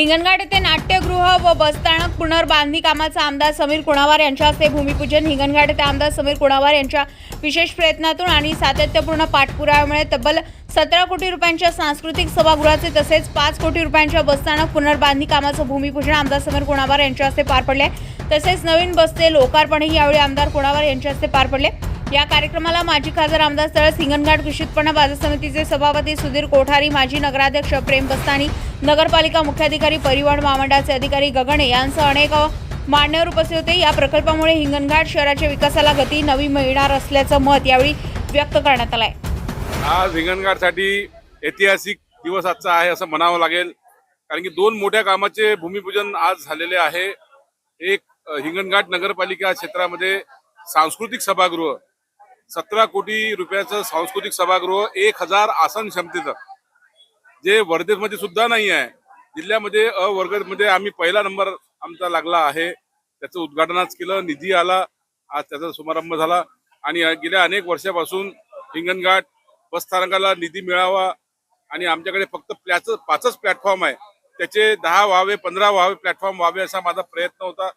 हिंगणघाट येथे नाट्यगृह व बसस्थानक पुनर्बांधणी कामाचा आमदार समीर कुणावार यांच्या हस्ते भूमिपूजन. हिंगणघाट येथे आमदार समीर कुणावार यांच्या विशेष प्रयत्नातून आणि सातत्यपूर्ण पाठपुराव्यामुळे तब्बल सतरा कोटी रुपयांच्या सांस्कृतिक सभागृहाचे तसेच पाच कोटी रुपयांच्या बसस्थानक पुनर्बांधणी कामाचं भूमिपूजन आमदार समीर कुणावार यांच्या हस्ते पार पडले. तसेच नवीन बसचे लोकार्पणही यावेळी आमदार कुणावार यांच्या हस्ते पार पडले. या कार्यक्रमाला माजी खासदार आमदार स्थळ सिंगणघाट कृषी बाजार समितीचे सभापती सुधीर कोठारी माजी नगराध्यक्ष प्रेम बस्तानी नगरपालिका मुख्याधिकारी परिवहन महामंडळाचे अधिकारी गगणे यांसह अनेक मान्यवर उपस्थित होते. या प्रकल्पामुळे हिंगणघाट शहराच्या विकासाला गती नवी मिळणार असल्याचं मत यावेळी व्यक्त करण्यात आलं आहे आज हिंगणघाटसाठी ऐतिहासिक दिवस आजचा आहे असं म्हणावं लागेल. कारण की दोन मोठ्या कामाचे भूमिपूजन आज झालेले आहे. एक हिंगणघाट नगरपालिका क्षेत्रामध्ये सांस्कृतिक सभागृह सतरा कोटी रुपयाचं सांस्कृतिक सभागृह एक हजार आसन क्षमतेचं. जे वर्धेमध्ये सुद्धा नाही आहे. जिल्ह्यामध्ये अ आम्ही पहिला नंबर आमचा लागला आहे. त्याचं उद्घाटन आज केलं निधी आला. आज त्याचा शुभारंभ झाला. आणि गेल्या अनेक वर्षापासून हिंगणघाट बसस्थानकाला निधी मिळावा आणि आमच्याकडे फक्त प्लॅच पाचच प्लॅटफॉर्म आहे. त्याचे दहा व्हावे पंधरा व्हावे प्लॅटफॉर्म व्हावे असा माझा प्रयत्न होता.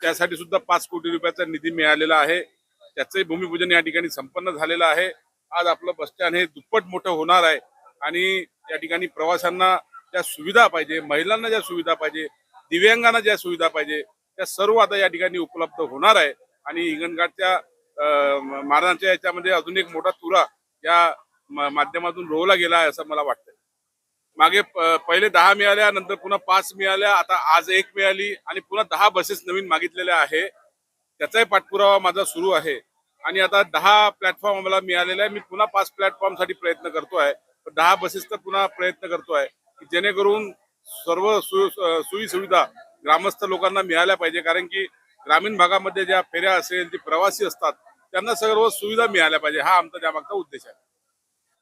त्यासाठी सुद्धा पाच कोटी रुपयाचा निधी मिळालेला आहे. त्याचंही भूमिपूजन या ठिकाणी संपन्न झालेलं आहे. आज आपलं बस स्टँड हे दुप्पट मोठं होणार आहे आणि या ठिकाणी प्रवाशांना ज्या सुविधा पाहिजे महिलांना ज्या सुविधा पाहिजे दिव्यांगांना ज्या सुविधा पाहिजे त्या सर्व आता या ठिकाणी उपलब्ध होणार आहे. आणि हिंगणघाटच्या अं, महाराजांच्या याच्यामध्ये अजून एक मोठा तुरा या माध्यमातून रोवला गेला आहे असं मला वाटतं मागे पहिले दहा मिळाल्या नंतर पुन्हा पाच मिळाल्या आता आज एक मिळाली आणि पुन्हा दहा बसेस नवीन मागितलेल्या आहे. त्याचाही पाठपुरावा माझा सुरू आहे. आणि आता दहा प्लॅटफॉर्म आम्हाला मिळालेला आहे मी पुन्हा पाच प्लॅटफॉर्मसाठी प्रयत्न करतोय दहा बसेसचा पुन्हा प्रयत्न करतोय की जेणेकरून सर्व सोयी सुविधा ग्रामस्थ लोकांना मिळाल्या पाहिजे. कारण की ग्रामीण भागामध्ये ज्या फेऱ्या असेल जे प्रवासी असतात त्यांना सर्व सुविधा मिळाल्या पाहिजे. हा आमचा त्यामागचा उद्देश आहे.